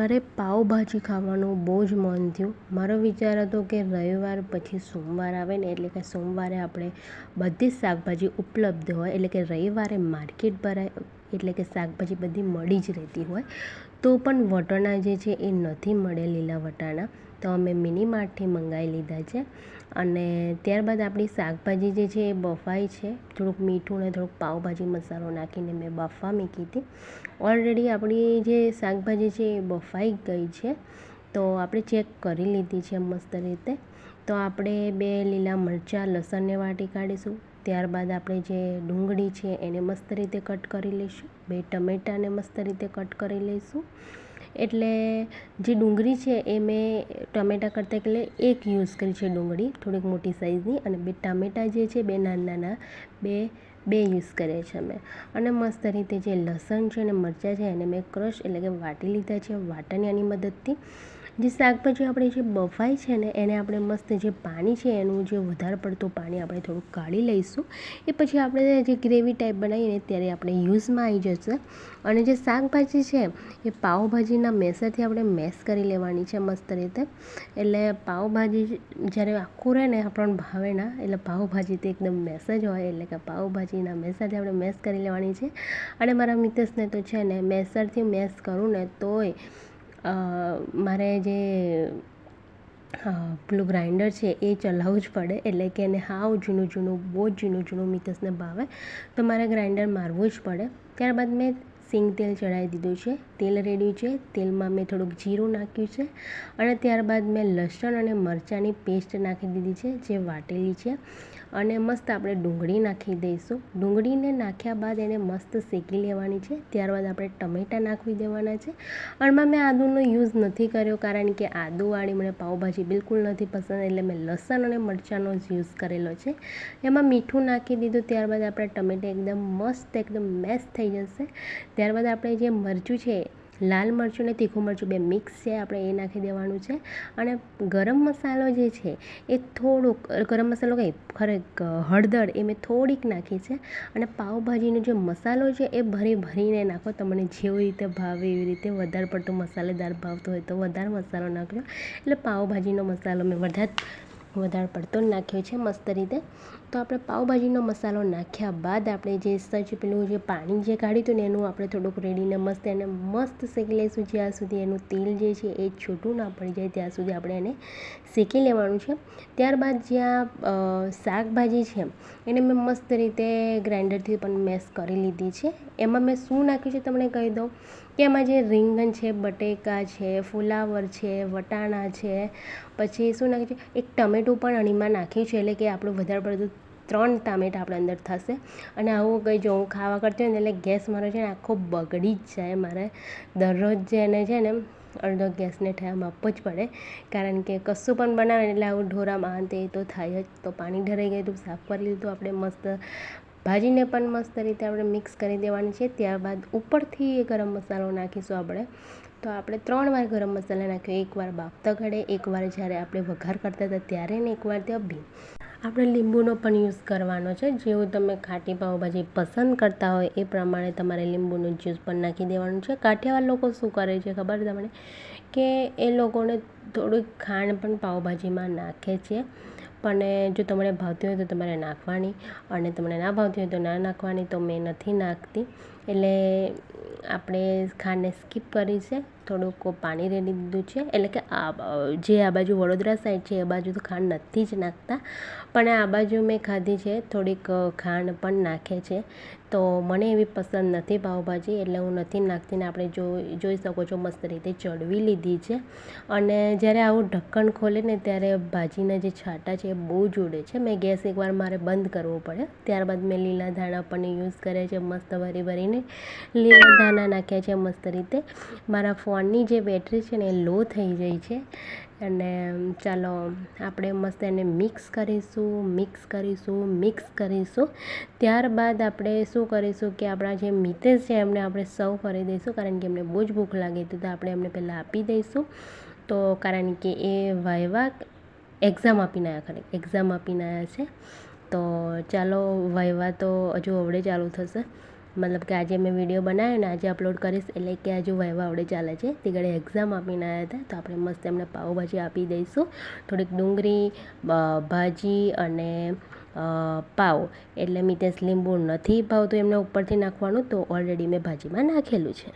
મારે પાઉંભાજી ખાવાનું બહુ જ મન થયું. મારો વિચાર હતો કે રવિવાર પછી સોમવાર આવે ને એટલે કે સોમવારે આપણે બધી જ શાકભાજી ઉપલબ્ધ હોય, એટલે કે રવિવારે માર્કેટ ભરાય, એટલે કે શાકભાજી બધી મળી જ રહેતી હોય. તો પણ વટાણા જે છે એ નથી મળે લીલા વટાણા. તો અમે મિની માર્ટથી મંગાવી લીધા છે. અને ત્યારબાદ આપણી શાકભાજી જે છે એ બફાઈ છે. થોડુંક મીઠું ને થોડુંક પાઉંભાજી મસાલો નાખીને મેં બફા મૂકી હતી. ઓલરેડી આપણી જે શાકભાજી છે એ બફાઈ ગઈ છે. તો આપણે ચેક કરી લીધી છે મસ્ત રીતે. તો આપણે બે લીલા મરચાં, લસણને વાટી કાઢીશું. ત્યારબાદ આપણે જે ડુંગળી છે એને મસ્ત રીતે કટ કરી લઈશું. બે ટમેટાને મસ્ત રીતે કટ કરી લઈશું. એટલે જે ડુંગળી છે એ મેં ટમેટાં કરતાં એટલે એક યુઝ કરી છે ડુંગળી, થોડીક મોટી સાઇઝની અને બે ટામેટાં જે છે, બે નાના નાના, બે બે યુઝ કર્યા છે મેં અને મસ્ત રીતે જે લસણ છે અને મરચાં છે એને મેં ક્રશ એટલે કે વાટી લીધા છે વાટણિયાની મદદથી. જે શાકભાજી આપણે જે બફાઈ છે ને, એને આપણે મસ્ત જે પાણી છે, એનું જે વધારે પડતું પાણી આપણે થોડું કાઢી લઈશું. એ પછી આપણે જે ગ્રેવી ટાઈપ બનાવીને ત્યારે આપણે યુઝમાં આવી જશે. અને જે શાકભાજી છે, એ પાઉંભાજીના મેસરથી આપણે મેસ કરી લેવાની છે મસ્ત રીતે. એટલે પાઉંભાજી જ્યારે આખું રહે ને આપણને ભાવે ના એટલે પાઉંભાજી તો એકદમ મેસ જ હોય, એટલે કે પાઉંભાજીના મેસરથી આપણે મેસ કરી લેવાની છે. અને મારા મિત્રસને તો છે ને, મેસરથી મેસ કરું ને, તોય મારે જે પેલું ગ્રાઇન્ડર છે એ ચલાવવું જ પડે. એટલે કે એને હાવ જૂનું જૂનું, બહુ જ જૂનું જૂનું મિતસને ભાવે. તો મારે ગ્રાઇન્ડર મારવું જ પડે. ત્યારબાદ મેં સિંગ તેલ ચડાવી દીધું છે. તેલ રેડ્યું છે. તેલમાં મેં થોડુંક જીરું નાખ્યું છે. અને ત્યારબાદ મેં લસણ અને મરચાંની પેસ્ટ નાખી દીધી છે, જે વાટેલી છે. અને મસ્ત આપણે ડુંગળી નાખી દઈશું. ડુંગળીને નાખ્યા બાદ એને મસ્ત શેકી લેવાની છે. ત્યારબાદ આપણે ટમેટાં નાખી દેવાના છે. આમાં મેં આદુનો યુઝ નથી કર્યો કારણ કે આદુવાળી મને પાઉભાજી બિલકુલ નથી પસંદ એટલે મેં લસણ અને મરચાંનો જ યુઝ કરેલો છે. એમાં મીઠું નાખી દીધું. ત્યારબાદ આપણે ટમેટા એકદમ મસ્ત, એકદમ મેશ થઈ જશે. ત્યારબાદ આપણે જે મરચું છે લાલ મરચું અને તીખું મરચું બે મિક્સ છે, આપણે એ નાખી દેવાનું છે. અને ગરમ મસાલો જે છે, એ થોડુંક, ગરમ મસાલો કંઈ ખરે હળદર એ મેં થોડીક નાખી છે. અને પાઉંભાજીનો જે મસાલો છે, એ ભરી ભરીને નાખો. તમને જેવી રીતે ભાવે એવી રીતે વધારે પડતો મસાલેદાર ભાવતો હોય તો વધારે મસાલો નાખજો. એટલે પાઉંભાજીનો મસાલો મેં વધારે વધારે પડતો નાખ્યો છે મસ્ત રીતે. તો આપણે પાઉંભાજીનો મસાલો નાખ્યા બાદ આપણે જે સજ પેલું જે પાણી જે કાઢ્યું હતું ને એનું આપણે થોડુંક રેડીને મસ્ત એને મસ્ત શેકી લઈશું. જ્યાં સુધી એનું તેલ જે છે એ છૂટું ના પડી જાય ત્યાં સુધી આપણે એને શેકી લેવાનું છે. ત્યારબાદ જ્યાં શાકભાજી છે એને મેં મસ્ત રીતે ગ્રાઇન્ડરથી પણ મેશ કરી લીધી છે. એમાં મેં શું નાખ્યું છે તમને કહી દઉં કે એમાં જે રીંગણ છે, બટેકા છે, ફુલાવર છે, વટાણા છે પછી શું નાખ્યું છે? એક ટમેટું પણ અણીમાં નાખ્યું છે, એટલે કે આપણું વધારે પડતું ત્રણ ટામેટા આપણે અંદર થશે. અને આવું કંઈ જો હું ખાવા કરતી હોય ને, એટલે ગેસ મારો છે ને આખો બગડી જ જાય મારે. દરરોજ જે એને છે ને, અડધો ગેસને ઠેમ આપવો જ પડે. કારણ કે કશું પણ બનાવે એટલે આવું ઢોરામાં તે તો થાય જ. તો પાણી ઢરાઈ ગયું સાફ કરી લીધું. આપણે મસ્ત ભાજીને પણ મસ્ત રીતે આપણે મિક્સ કરી દેવાની છે. ત્યારબાદ ઉપરથી ગરમ મસાલો નાખીશું આપણે. તો આપણે ત્રણ વાર ગરમ મસાલા નાખ્યો. એકવાર બાફતા ઘડે એકવાર જ્યારે આપણે વઘાર કરતા હતા ત્યારે ને એકવાર ત્યાં બી આપણે લીંબુનો પણ યુઝ કરવાનો છે. જેવું તમે ખાટી પાઉંભાજી પસંદ કરતા હોય એ પ્રમાણે તમારે લીંબુનું જ્યુસ પણ નાખી દેવાનું છે. કાઠિયાવાડ લોકો શું કરે છે ખબર તમને? કે એ લોકોને થોડુંક ખાંડ પણ પાવભાજીમાં નાખે છે. પણ જો તમને ભાવતી હોય તો તમારે નાખવાની અને તમને ના ભાવતી હોય તો ના નાખવાની તો મેં નથી નાખતી. એટલે આપણે ખાંડને સ્કીપ કરી છે. થોડુંક પાણી રેડી દીધું છે. એટલે કે આ, જે આ બાજુ વડોદરા સાઈડ છે, એ બાજુ તો ખાંડ નથી જ નાખતા. પણ આ બાજુ મેં ખાધી છે, થોડીક ખાંડ પણ નાખે છે. તો મને એવી પસંદ નથી પાવભાજી એટલે હું નથી નાખતી ને આપણે જોઈ જોઈ શકો છો મસ્ત રીતે ચડવી લીધી છે. અને જ્યારે આવું ઢક્કણ ખોલે ને ત્યારે ભાજીના જે છાંટા છે એ બહુ જોડે છે. મેં ગેસ એકવાર મારે બંધ કરવો પડે ત્યારબાદ મેં લીલા ધાણા પણ યુઝ કર્યા છે, મસ્ત ભરી ભરીને. લીલા ધાણા નાખ્યા છે મસ્ત રીતે. મારા ફોનની જે બેટરી છે ને એ લો થઈ જાય છે. અને ચાલો આપણે મસ્ત એને મિક્સ કરીશું મિક્સ કરીશું મિક્સ કરીશું. ત્યારબાદ આપણે શું કરીશું કે આપણા જે મિતેશ છે એમને આપણે સર્વ કરી દઈશું, કારણ કે એમને બહુ જ ભૂખ લાગી હતી તો આપણે એમને પહેલાં આપી દઈશું. તો કારણ કે એ વાયવા એક્ઝામ આપીને આવ્યા ખરે, એક્ઝામ આપીને આવ્યા છે. તો ચાલો વાયવા તો હજુ અવડે ચાલુ થશે. મતલબ કે આજે મેં વીડિયો બનાવ્યો ને આજે અપલોડ કરીશ, એટલે કે આજે વહેવા આવડે ચાલે છે. તે ઘડે એક્ઝામ આપીને આવ્યા હતા, તો આપણે મસ્ત એમને પાઉભાજી આપી દઈશું. થોડીક ડુંગળી ભાજી અને પાવ. એટલે મિતેશ લીંબુ નથી ભાવતું એમને ઉપરથી નાખવાનું, તો ઓલરેડી મેં ભાજીમાં નાખેલું છે.